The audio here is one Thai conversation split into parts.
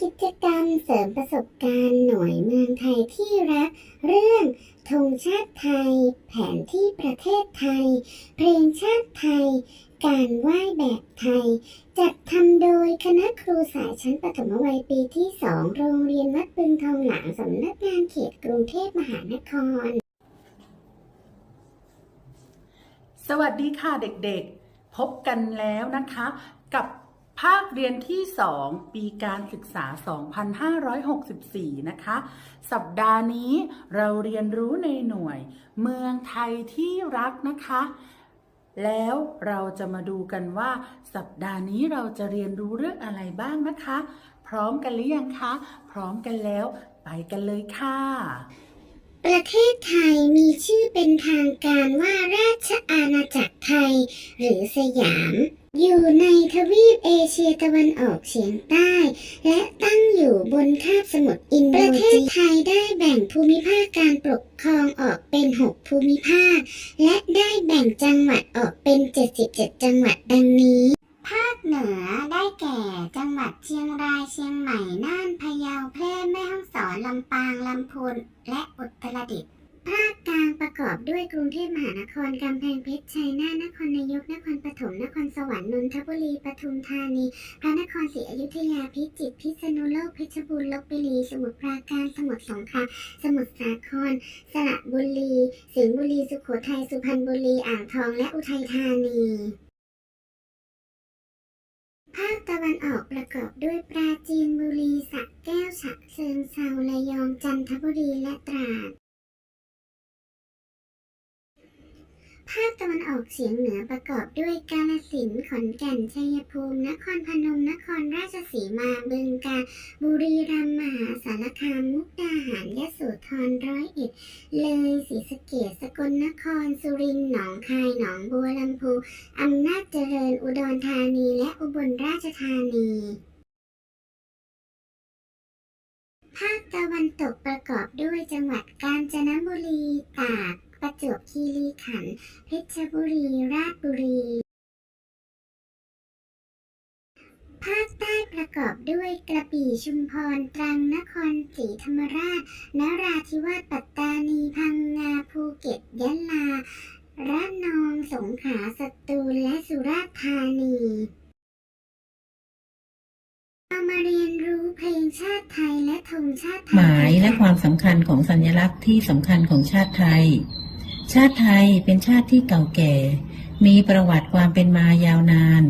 กิจกรรมเสริมประสบการณ์หน่วยเมืองไทยที่รัก เรื่องธงชาติไทย แผนที่ประเทศไทย เพลงชาติไทย การไหว้แบบไทย จัดทำโดยคณะครูสายชั้นประถมวัยปีที่ 2 โรงเรียนวัดบึงทองหลางสำนักงานเขตกรุงเทพมหานคร สวัสดีค่ะเด็กๆ พบกันแล้วนะคะ กับ ภาคเรียนที่ 2 ปีการศึกษา 2564 นะคะ สัปดาห์นี้เราเรียนรู้ในหน่วย เมืองไทยที่รักนะคะ แล้วเราจะมาดูกันว่า สัปดาห์นี้เราจะเรียนรู้เรื่องอะไรบ้างนะคะ พร้อมกันหรือยังคะ พร้อมกันแล้ว ไปกันเลยค่ะ ประเทศไทยมีชื่อเป็นทางการว่าราชอาณาจักรไทย หรือสยาม อยู่ในทวีปเอเชียตะวันออกเฉียงใต้ และตั้งอยู่บนคาบสมุทรอินโดจีนประเทศไทยได้แบ่งภูมิภาคการปกครองออกเป็น 6 ภูมิภาค และได้แบ่งจังหวัดออกเป็น 77 จังหวัดดังนี้ ภาคเหนือได้แก่จังหวัดเชียงรายเชียงใหม่ น่านพะเยาแพร่แม่ฮ่องสอนลำปางลำพูนและอุตรดิตถ์ภาคกลางประกอบด้วยกรุงเทพมหานครกำแพงเพชรชัยนาทนครนายกนครปฐมนครสวรรค์นนทบุรีปทุมธานี พระนครศรีอยุธยาพิจิตรพิษณุโลกเพชรบูรณ์ลบบุรี สมุทรปราการสมุทรสงครามสมุทรสาคร สระบุรี สิงห์บุรี สุโขทัยสุพรรณบุรีอ่างทองและอุทัยธานี ภาคตะวันออกประกอบด้วยปราจีนบุรีสระแก้วฉะเชิงเซาระยองจันทบุรีและตราด ภาคตะวันออกเฉียงเหนือประกอบด้วยกาฬสินธุ์ขอนแก่น ชัยภูมิ นครพนม นครราชสีมา บึงกาฬ บุรีรัมย์ มหาสารคาม มุกดาหารยโสธร ร้อยเอ็ด เลย ศรีสะเกษสกลนคร สุรินทร์ หนองคาย หนองบัวลำพู อำนาจเจริญ อุดรธานี และอุบลราชธานีภาคตะวันตกประกอบด้วยจังหวัดกาญจนบุรี ตาก ประจวบคีรีขันธ์เพชรบุรีราชบุรี ภาคใต้ประกอบด้วยกระบี่ชุมพรตรังนครศรีธรรมราชนราธิวาสปัตตานีพังงาภูเก็ตยะลาระนองสงขลาสตูลและสุราษฎร์ธานีเรามาเรียนรู้เพลงชาติไทยและธงชาติไทย หมายและความสำคัญของสัญลักษณ์ที่สำคัญของชาติไทย ชาติไทยเป็นชาติที่เก่าแก่ มีประวัติความเป็นมายาวนาน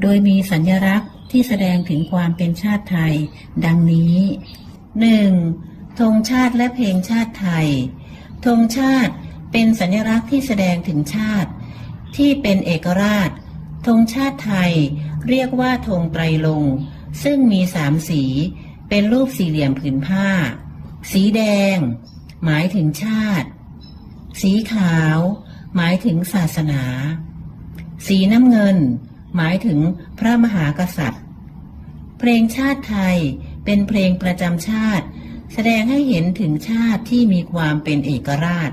โดยมีสัญลักษณ์ที่แสดงถึงความเป็นชาติไทย ดังนี้ 1. ธงชาติและเพลงชาติไทย ธงชาติเป็นสัญลักษณ์ที่แสดงถึงชาติ ที่เป็นเอกราช ธงชาติไทยเรียกว่าธงไตรลง ซึ่งมีสามสี เป็นรูปสี่เหลี่ยมผืนผ้า สีแดง หมายถึงชาติ สีขาว หมายถึงศาสนา สีน้ำเงิน หมายถึงพระมหากษัตริย์ เพลงชาติไทยเป็นเพลงประจำชาติ แสดงให้เห็นถึงชาติที่มีความเป็นเอกราช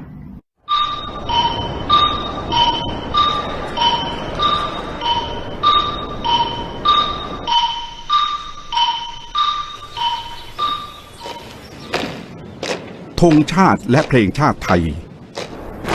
ธงชาติและเพลงชาติไทย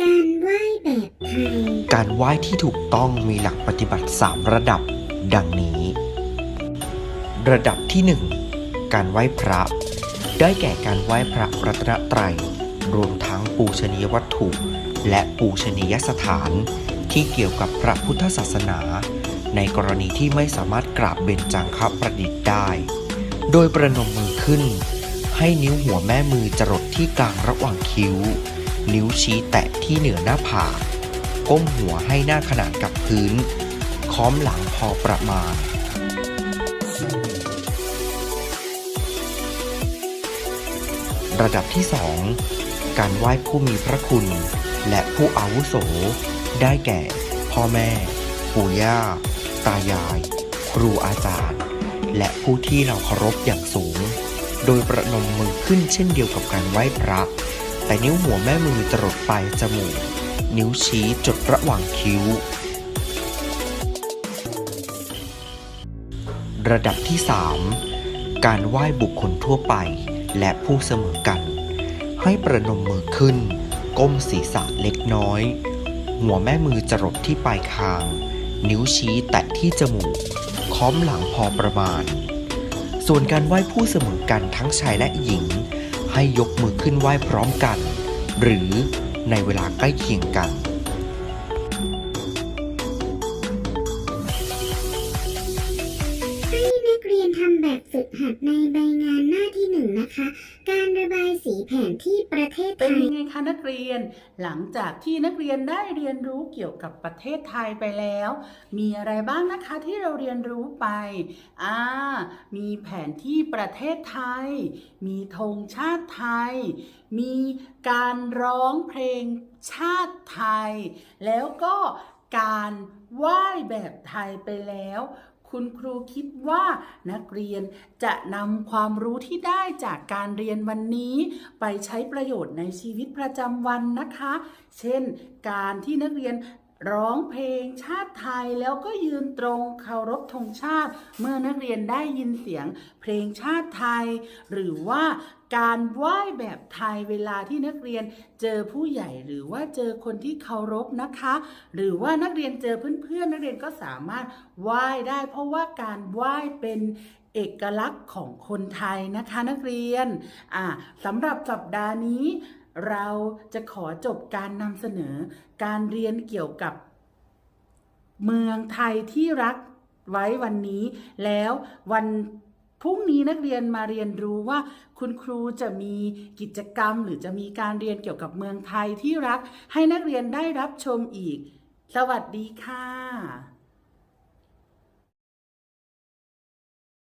การไหวแบบไทยการไหว้ที่ถูกต้องมีหลักปฏิบัติ 3 ระดับ ดังนี้ ระดับที่ 1 การไหว้พระ ได้แก่การไหว้พระรัตนตรัย รวมทั้งปูชนียวัตถุ และปูชนียสถาน ที่เกี่ยวกับพระพุทธศาสนา ในกรณีที่ไม่สามารถกราบเบญจังคประดิษฐ์ได้ โดยประนมมือขึ้น ให้นิ้วหัวแม่มือจรดที่กลางระหว่างคิ้ว นิ้วชี้แตะที่เหนือหน้าผากก้มหัวให้หน้าขนานกับพื้น ค้อมหลังพอประมาณระดับที่ 2 การไหว้ผู้มีพระคุณ และผู้อาวุโส ได้แก่ พ่อแม่ ปู่ย่า ตายาย ครูอาจารย์ และผู้ที่เราเคารพอย่างสูง โดยประนมมือขึ้นเช่นเดียวกับการไหว้พระ แต่นิ้วหัวแม่มือจรดปลายจมูก นิ้วชี้จดระหว่างคิ้ว ระดับที่ 3 การไหว้บุคคลทั่วไปและผู้เสมอกัน ให้ประนมมือขึ้น ก้มศีรษะเล็กน้อย หัวแม่มือจรดที่ปลายคาง นิ้วชี้แตะที่จมูก ค้อมหลังพอประมาณ ส่วนการไหว้ผู้เสมอกันทั้งชายและหญิง ให้ยกมือขึ้นไหว้พร้อมกัน หรือในเวลาใกล้เคียงกันให้นักเรียนทำแบบฝึกหัดในใบงานหน้าที่หนึ่งนะคะ ระบายสีแผนที่ประเทศไทเป็นยังไงคะนักเรียน หลังจากที่นักเรียนได้เรียนรู้เกี่ยวกับประเทศไทยไปแล้ว มีอะไรบ้างนะคะที่เราเรียนรู้ไป อ่า มีแผนที่ประเทศไทย มีธงชาติไทย มีการร้องเพลงชาติไทย แล้วก็การไหว้แบบไทยไปแล้ว คุณครูคิดว่านักเรียนจะนำความรู้ที่ได้จากการเรียนวันนี้ ไปใช้ประโยชน์ในชีวิตประจำวันนะคะ เช่น การที่นักเรียน ร้องเพลงชาติไทยแล้วก็ยืนตรงเคารพธงชาติ เมื่อนักเรียนได้ยินเสียงเพลงชาติไทย หรือว่าการไหว้แบบไทยเวลาที่นักเรียนเจอผู้ใหญ่หรือว่าเจอคนที่เคารพนะคะ หรือว่านักเรียนเจอเพื่อนๆนักเรียนก็สามารถไหว้ได้ เพราะว่าการไหว้เป็นเอกลักษณ์ของคนไทยนะคะนักเรียนอ่าสำหรับสัปดาห์นี้ เราจะขอจบการนำเสนอ การเรียนเกี่ยวกับ เมืองไทยที่รักไว้วันนี้ แล้ววันพรุ่งนี้นักเรียนมาเรียนรู้ว่า คุณครูจะมีกิจกรรม หรือจะมีการเรียนเกี่ยวกับเมืองไทยที่รัก ให้นักเรียนได้รับชมอีก สวัสดีค่ะ